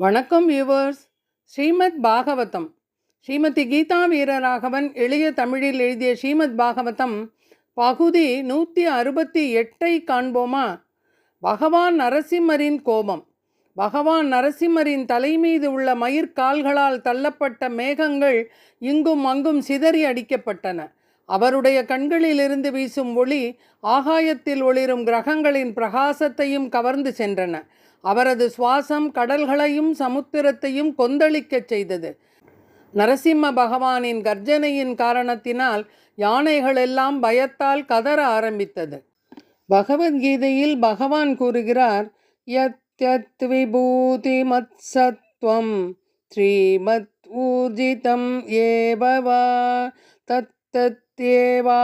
வணக்கம் வியூவர்ஸ் ஸ்ரீமத் பாகவதம். ஸ்ரீமதி கீதா வீரராகவன் எளிய தமிழில் எழுதிய ஸ்ரீமத் பாகவதம் பகுதி நூற்றி அறுபத்தி எட்டை காண்போமா? பகவான் நரசிம்மரின் கோபம். பகவான் நரசிம்மரின் தலை மீது உள்ள மயிர்கால்களால் தள்ளப்பட்ட மேகங்கள் இங்கும் அங்கும் சிதறி அடிக்கப்பட்டன. அவருடைய கண்களிலிருந்து வீசும் ஒளி ஆகாயத்தில் ஒளிரும் கிரகங்களின் பிரகாசத்தையும் கவர்ந்து சென்றன. அவரது சுவாசம் கடல்களையும் சமுத்திரத்தையும் கொந்தளிக்கச் செய்தது. நரசிம்ம பகவானின் கர்ஜனையின் காரணத்தினால் யானைகளெல்லாம் பயத்தால் கதற ஆரம்பித்தது. பகவத்கீதையில் பகவான் கூறுகிறார் யத் விபூதி மத்சத்வம் ஸ்ரீமத் ஊர்ஜிதம் ஏபவா தத் தத்யேவா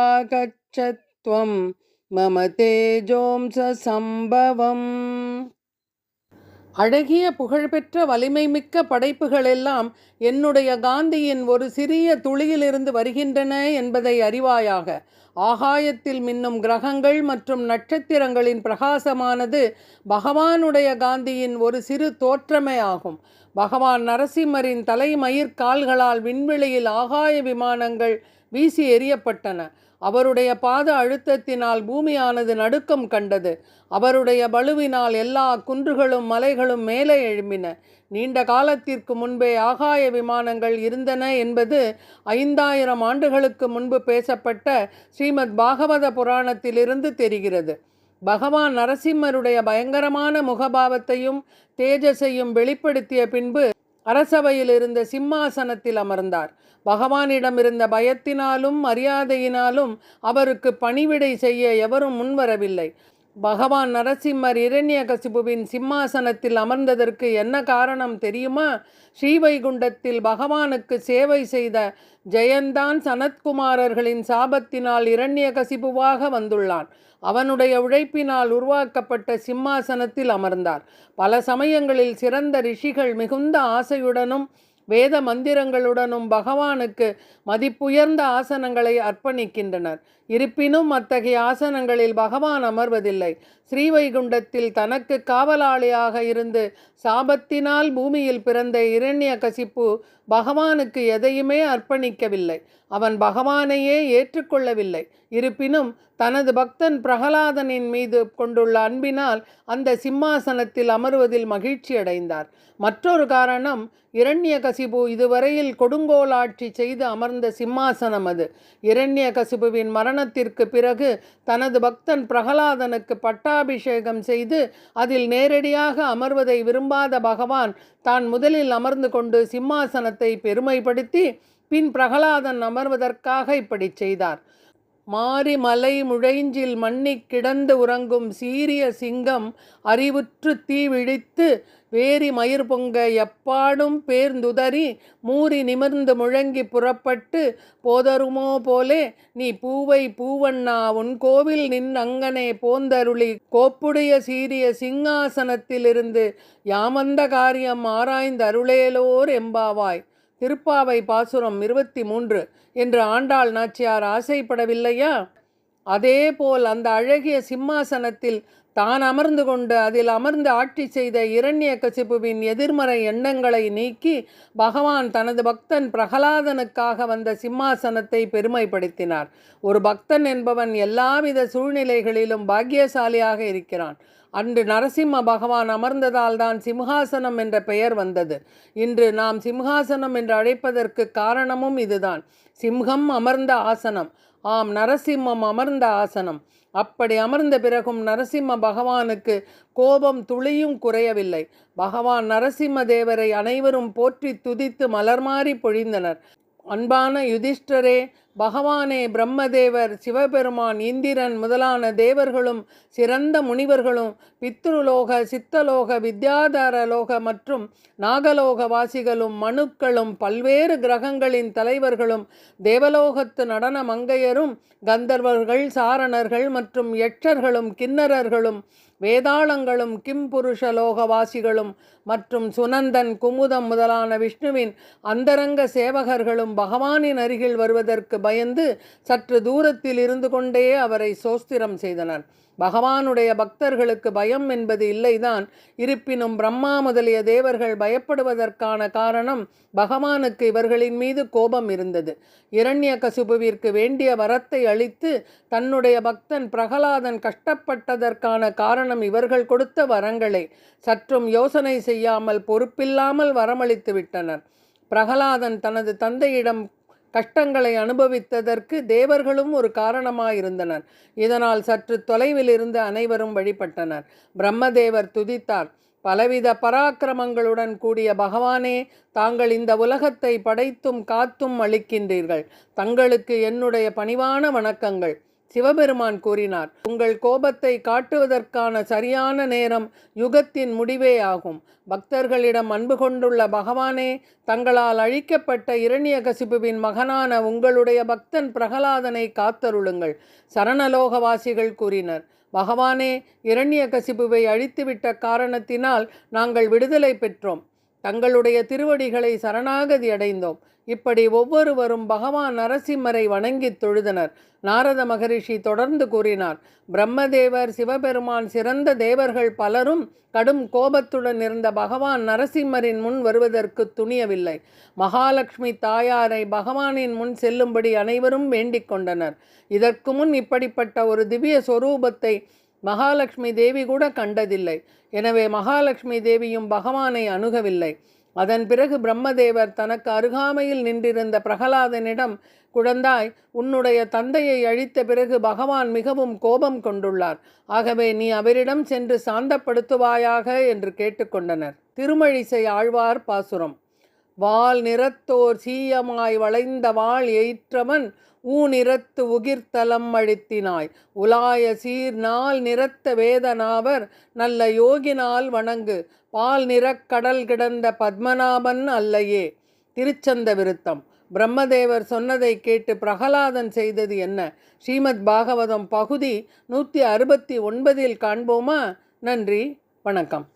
மம தேஜோம்ச சம்பவம் அழகிய புகழ்பெற்ற வலிமைமிக்க படைப்புகளெல்லாம் என்னுடைய காந்தியின் ஒரு சிறிய துளியிலிருந்து வருகின்றன என்பதை அறிவாயாக. ஆகாயத்தில் மின்னும் கிரகங்கள் மற்றும் நட்சத்திரங்களின் பிரகாசமானது பகவானுடைய காந்தியின் ஒரு சிறு தோற்றமே ஆகும். பகவான் நரசிம்மரின் தலைமயிர் கால்களால் விண்வெளியில் ஆகாய விமானங்கள் வீசி எறியப்பட்டன. அவருடைய பாத அழுத்தத்தினால் பூமியானது நடுக்கம் கண்டது. அவருடைய வலுவினால் எல்லா குன்றுகளும் மலைகளும் மேலே எழும்பின. நீண்ட காலத்திற்கு முன்பே ஆகாய விமானங்கள் இருந்தன என்பது ஐந்தாயிரம் ஆண்டுகளுக்கு முன்பு பேசப்பட்ட ஸ்ரீமத் பாகவத புராணத்திலிருந்து தெரிகிறது. பகவான் நரசிம்மருடைய பயங்கரமான முகபாவத்தையும் தேஜஸையும் வெளிப்படுத்திய பின்பு அரசவையில் இருந்த சிம்மாசனத்தில் அமர்ந்தார். பகவானிடம் இருந்த பயத்தினாலும் மரியாதையினாலும் அவருக்கு பணிவிடை செய்ய எவரும் முன்வரவில்லை. பகவான் நரசிம்மர் இரண்யகசிபுவின் சிம்மாசனத்தில் அமர்ந்ததற்கு என்ன காரணம் தெரியுமா? ஸ்ரீவைகுண்டத்தில் பகவானுக்கு சேவை செய்த ஜெயந்தான் சனத்குமாரர்களின் சாபத்தினால் இரண்யகசிபுவாக வந்துள்ளான். அவனுடைய உழைப்பினால் உருவாக்கப்பட்ட சிம்மாசனத்தில் அமர்ந்தார். பல சமயங்களில் சிறந்த ரிஷிகள் மிகுந்த ஆசையுடனும் வேத மந்திரங்களுடனும் பகவானுக்கு மதிப்புயர்ந்த ஆசனங்களை அர்ப்பணிக்கின்றனர். இருப்பினும் அத்தகைய ஆசனங்களில் பகவான் அமர்வதில்லை. ஸ்ரீவைகுண்டத்தில் தனக்கு காவலாளியாக இருந்து சாபத்தினால் பூமியில் பிறந்த இரண்ய கசிப்பு பகவானுக்கு எதையுமே அர்ப்பணிக்கவில்லை. அவன் பகவானையே ஏற்றுக்கொள்ளவில்லை. இருப்பினும் தனது பக்தன் பிரகலாதனின் மீது கொண்டுள்ள அன்பினால் அந்த சிம்மாசனத்தில் அமர்வதில் மகிழ்ச்சி அடைந்தார் மற்றொரு காரணம் இரண்யகசிபு இதுவரையில் கொடுங்கோலாட்சி செய்து அமர்ந்த சிம்மாசனம் அது. இரண்யகசிபுவின் மரணத்திற்கு பிறகு தனது பக்தன் பிரகலாதனுக்கு பட்டாபிஷேகம் செய்து அதில் நேரடியாக அமர்வதை விரும்பாத பகவான் தான் முதலில் அமர்ந்து கொண்டு சிம்மாசனத்தை பெருமைப்படுத்தி பின் பிரகலாதன் அமர்வதற்காக இப்படி செய்தார். மாறி மலை முழைஞ்சில் மண்ணிக் கிடந்து உறங்கும் சீரிய சிங்கம் அறிவுற்று தீ விழித்து வேரி மயிர் பொங்க எப்பாடும் பேர்ந்துதறி மூறி நிமிர்ந்து முழங்கி புறப்பட்டு போதருமோ போலே நீ பூவை பூவண்ணா உன் கோவில் நின் அங்கனே போந்தருளி கோப்புடைய சீரிய சிங்காசனத்திலிருந்து யாமந்த காரியம் ஆராய்ந்தருளேலோர் எம்பாவாய் திருப்பாவை பாசுரம் இருபத்தி மூன்று என்று ஆண்டாள் நாச்சியார் ஆசைப்படவில்லையா? அதேபோல் அந்த அழகிய சிம்மாசனத்தில் தான் அமர்ந்து கொண்டு அதில் அமர்ந்து ஆட்சி செய்த இரண்ய கசிப்புவின் எதிர்மறை எண்ணங்களை நீக்கி பகவான் தனது பக்தன் பிரகலாதனுக்காக வந்த சிம்மாசனத்தை பெருமைப்படுத்தினார். ஒரு பக்தன் என்பவன் எல்லாவித சூழ்நிலைகளிலும் பாக்கியசாலியாக இருக்கிறான். அன்று நரசிம்ம பகவான் அமர்ந்ததால் தான் சிம்ஹாசனம் என்ற பெயர் வந்தது. இன்று நாம் சிம்ஹாசனம் என்று அழைப்பதற்கு காரணமும் இதுதான். சிம்ஹம் அமர்ந்த ஆசனம். ஆம் நரசிம்மம் அமர்ந்த ஆசனம். அப்படி அமர்ந்த பிறகும் நரசிம்ம பகவானுக்கு கோபம் துளியும் குறையவில்லை. பகவான் நரசிம்ம தேவரை அனைவரும் போற்றி துதித்து மலர்மாறி பொழிந்தனர். அன்பான யுதிஷ்டரே பகவானே பிரம்மதேவர் சிவபெருமான் இந்திரன் முதலான தேவர்களும் சிறந்த முனிவர்களும் பித்ருலோக சித்தலோக வித்யாதார லோக மற்றும் நாகலோக வாசிகளும் மனுக்களும் பல்வேறு கிரகங்களின் தலைவர்களும் தேவலோகத்து நடன மங்கையரும் கந்தர்வர்கள் சாரணர்கள் மற்றும் யட்சர்களும் கிண்ணறர்களும் வேதாளங்களும் கிம்புருஷ லோகவாசிகளும் மற்றும் சுனந்தன் குமுதம் முதலான விஷ்ணுவின் அந்தரங்க சேவகர்களும் பகவானின் அருகில் வருவதற்கு பயந்து சற்று தூரத்தில் இருந்து கொண்டே அவரை சோஸ்திரம் செய்தனர். பகவானுடைய பக்தர்களுக்கு பயம் என்பது இல்லைதான். இருப்பினும் பிரம்மா முதலிய தேவர்கள் பயப்படுவதற்கான காரணம் பகவானுக்கு இவர்களின் மீது கோபம் இருந்தது. இரண்ய கசுபுவிற்கு வேண்டிய வரத்தை அளித்து தன்னுடைய பக்தன் பிரகலாதன் கஷ்டப்பட்டதற்கான காரணம் இவர்கள் கொடுத்த வரங்களை. சற்றும் யோசனை செய்யாமல் பொறுப்பில்லாமல் வரமளித்து விட்டனர் பிரகலாதன் தனது தந்தையிடம் கஷ்டங்களை அனுபவித்ததற்கு தேவர்களும் ஒரு காரணமாயிருந்தனர். இதனால் சற்று தொலைவில் இருந்து அனைவரும் வழிபட்டனர். பிரம்மதேவர் துதித்தார். பலவித பராக்கிரமங்களுடன் கூடிய பகவானே தாங்கள் இந்த உலகத்தை படைத்தும் காத்தும் அளிக்கின்றீர்கள். தங்களுக்கு என்னுடைய பணிவான வணக்கங்கள். சிவபெருமான் கூறினார் உங்கள் கோபத்தை காட்டுவதற்கான சரியான நேரம் யுகத்தின் முடிவே ஆகும். பக்தர்களிடம் அன்பு கொண்டுள்ள பகவானே தங்களால் அழிக்கப்பட்ட இரண்யகசிபுவின் மகனான உங்களுடைய பக்தன் பிரகலாதனை காத்தருளுங்கள் சரணலோகவாசிகள் கூறினர். பகவானே இரண்யகசிபுவை அழித்துவிட்ட காரணத்தினால் நாங்கள் விடுதலை பெற்றோம். தங்களுடைய திருவடிகளை சரணாகதி அடைந்தோம். இப்படி ஒவ்வொருவரும் பகவான் நரசிம்மரை வணங்கித் தொழுதனர். நாரத மகரிஷி தொடர்ந்து கூறினார் பிரம்மதேவர் சிவபெருமான் சிறந்த தேவர்கள் பலரும் கடும் கோபத்துடன் இருந்த பகவான் நரசிம்மரின் முன் வருவதற்கு துணியவில்லை. மகாலட்சுமி தாயாரை பகவானின் முன் செல்லும்படி அனைவரும் வேண்டிக் கொண்டனர். இதற்கு முன் இப்படிப்பட்ட ஒரு திவ்ய சொரூபத்தை மகாலட்சுமி தேவி கூட கண்டதில்லை. எனவே மகாலட்சுமி தேவியும் பகவானை அணுகவில்லை. அதன் பிறகு பிரம்மதேவர் தனக்கு அருகாமையில் நின்றிருந்த பிரகலாதனிடம் குழந்தாய் உன்னுடைய தந்தையை அழித்த பிறகு பகவான் மிகவும் கோபம் கொண்டுள்ளார். ஆகவே நீ அவரிடம் சென்று சாந்தப்படுத்துவாயாக என்று கேட்டுக்கொண்டனர். திருமழிசை ஆழ்வார் பாசுரம். வால் நிறத்தோர் சீயமாய் வளைந்த வாள் எயிற்றவன் ஊ நிறத்து உகிர்த்தலம் அழித்தினாய். உலாய சீர் நாள் நிறத்த வேதனாவர் நல்ல யோகினால் வணங்கு. பால் நிறக் கடல் கிடந்த பத்மநாபன் அல்லையே. திருச்சந்த விருத்தம். பிரம்மதேவர் சொன்னதை கேட்டு பிரகலாதன் செய்தது என்ன? ஸ்ரீமத் பாகவதம் பகுதி நூற்றி அறுபத்தி ஒன்பதில் காண்போமா? நன்றி. வணக்கம்.